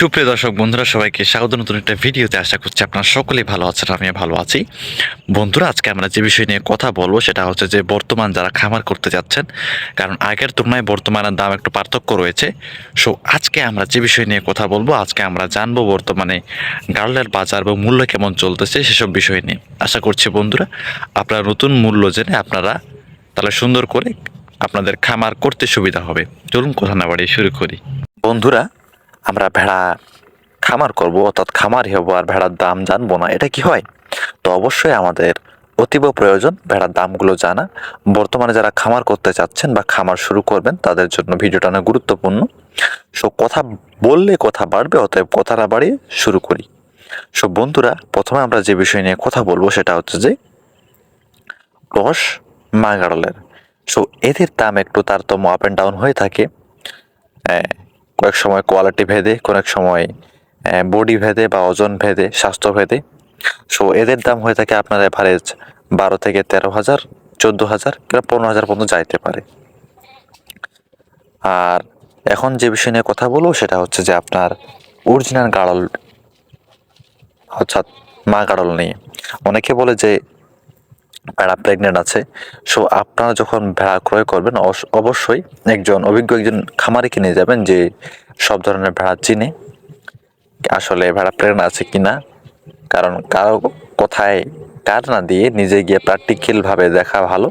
সুপ্রিয় দর্শক বন্ধুরা, সবাইকে স্বাগত। নতুন একটা ভিডিওতে আশা করছি আপনারা সকলেই ভালো আছেন, আমিও ভালো আছি। বন্ধুরা, আজকে আমরা যে বিষয় নিয়ে কথা বলব সেটা হচ্ছে যে বর্তমান যারা খামার করতে যাচ্ছেন, কারণ আগের তুলনায় বর্তমানের দাম একটু পার্থক্য রয়েছে। সো আজকে আমরা যে বিষয় নিয়ে কথা বলব, আজকে আমরা জানব বর্তমানে গার্লের বাজার বা মূল্য কেমন চলতেছে সেসব বিষয় নিয়ে। আশা করছি বন্ধুরা, আপনারা নতুন মূল্য জেনে আপনারা তাহলে সুন্দর করে আপনাদের খামার করতে সুবিধা হবে। চলুন, কথা না বাড়িয়ে শুরু করি। বন্ধুরা আমরা ভেড়া খামার করব অর্থাৎ খামারই হব আর ভেড়ার দাম জানব না। এটা কি হয়? তো অবশ্যই আমাদের অতীব প্রয়োজন ভেড়ার দামগুলো জানা। বর্তমানে যারা খামার করতে চাচ্ছেন বা খামার শুরু করবেন তাদের জন্য ভিডিওটা অনেক গুরুত্বপূর্ণ। সো কথা বললে কথা বাড়বে অতএব কথাটা বাড়িয়ে শুরু করি। সো বন্ধুরা প্রথমে আমরা যে বিষয় নিয়ে কথা বলব সেটা হচ্ছে যে রস মাগাড়লের সো এদের দাম একটু তারতম্য আপ অ্যান্ড ডাউন হয়ে থাকে। হ্যাঁ, কয়েক সময় কোয়ালিটি ভেদে, কয়েক সময় বডি ভেদে বা ওজন ভেদে, স্বাস্থ্য ভেদে। সো এদের দাম হয়ে থাকে আপনার এভারেজ বারো থেকে তেরো হাজার, চোদ্দ হাজার কিংবা পনেরো হাজার পর্যন্ত যাইতে পারে। আর এখন যে বিষয় নিয়ে কথা বলব সেটা হচ্ছে যে আপনার অরিজিনাল গাড়ল, অর্থাৎ মা গাড়ল নিয়ে। অনেকে বলে যে ভেড়া প্রেগনেন্ট আছে। সো আপনারা যখন ভেড়া ক্রয় করবেন অবশ্য- অবশ্যই একজন, অভিজ্ঞ একজন খামারিকে কিনে যাবেন যে সব ধরনের ভেড়া চিনে আসলে ভেড়া প্রেগনেন্ট আছে কি না কারণ কারও কোথায় কার না দিয়ে নিজে গিয়ে প্র্যাকটিক্যালভাবে দেখা ভালো।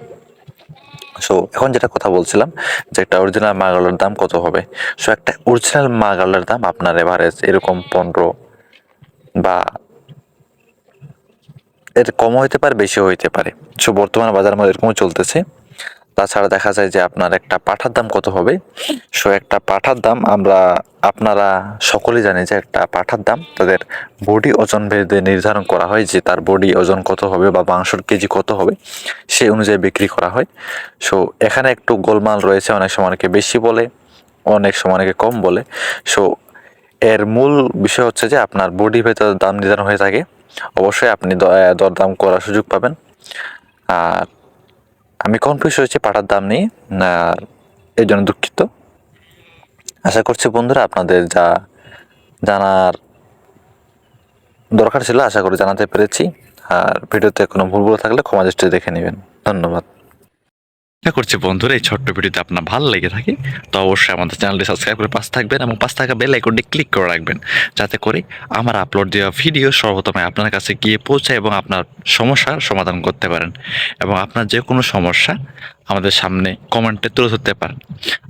সো এখন যেটা কথা বলছিলাম যে একটা অরিজিনাল মাগালের দাম কত হবে? সো একটা অরিজিনাল মাগালের দাম আপনার এভারেজ এরকম পনেরো বা এর কম হইতে পারে বেশি হইতে পারে। সো বর্তমান বাজার মধ্যে এরকমও চলতেছে। তাছাড়া দেখা যায় যে আপনার একটা পাঠার দাম কত হবে? সো একটা পাঠার দাম আমরা, আপনারা সকলেই জানি যে একটা পাঠার দাম তাদের বডি ওজন ভেদে নির্ধারণ করা হয় যে তার বডি ওজন কত হবে বা মাংসর কেজি কত হবে সেই অনুযায়ী বিক্রি করা হয়। সো এখানে একটু গোলমাল রয়েছে, অনেক সময় অনেকে বেশি বলে, অনেক সময় অনেকে কম বলে। সো এর মূল বিষয় হচ্ছে যে আপনার বডি ভেতর দাম নির্ধারণ হয়ে থাকে। অবশ্যই আপনি দরদাম করার সুযোগ পাবেন। আর আমি কনফিউজ হয়েছি পাটার দাম নিয়ে এই জন্য দুঃখিত। আশা করছি বন্ধুরা আপনাদের যা জানার দরকার ছিল, আশা করি জানাতে পেরেছি। আর ভিডিওতে কোনো ভুল থাকলে ক্ষমা দৃষ্টি দেখে নেবেন। ধন্যবাদ। আশা করছি বন্ধুরা, এই ছোট্ট ভিডিওতে আপনার ভালো লেগে থাকে, তো অবশ্যই আমাদের চ্যানেলটি সাবস্ক্রাইব করে পাশে থাকবেন এবং পাশে থাকা বেল আইকনটি ক্লিক করে রাখবেন, যাতে করে আমার আপলোড দেওয়া ভিডিও সর্বপ্রথমে আপনার কাছে গিয়ে পৌঁছায় এবং আপনার সমস্যার সমাধান করতে পারেন এবং আপনার যে কোনো সমস্যা আমাদের সামনে কমেন্টে তুলে ধরতে পারেন।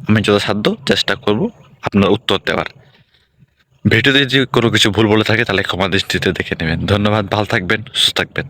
আমি যথাসাধ্য চেষ্টা করব আপনার উত্তর দেওয়ার। ভিডিওতে যদি কোনো কিছু ভুল বলে থাকে, তাহলে ক্ষমা দৃষ্টিতে দেখে নেবেন। ধন্যবাদ, ভালো থাকবেন, সুস্থ থাকবেন।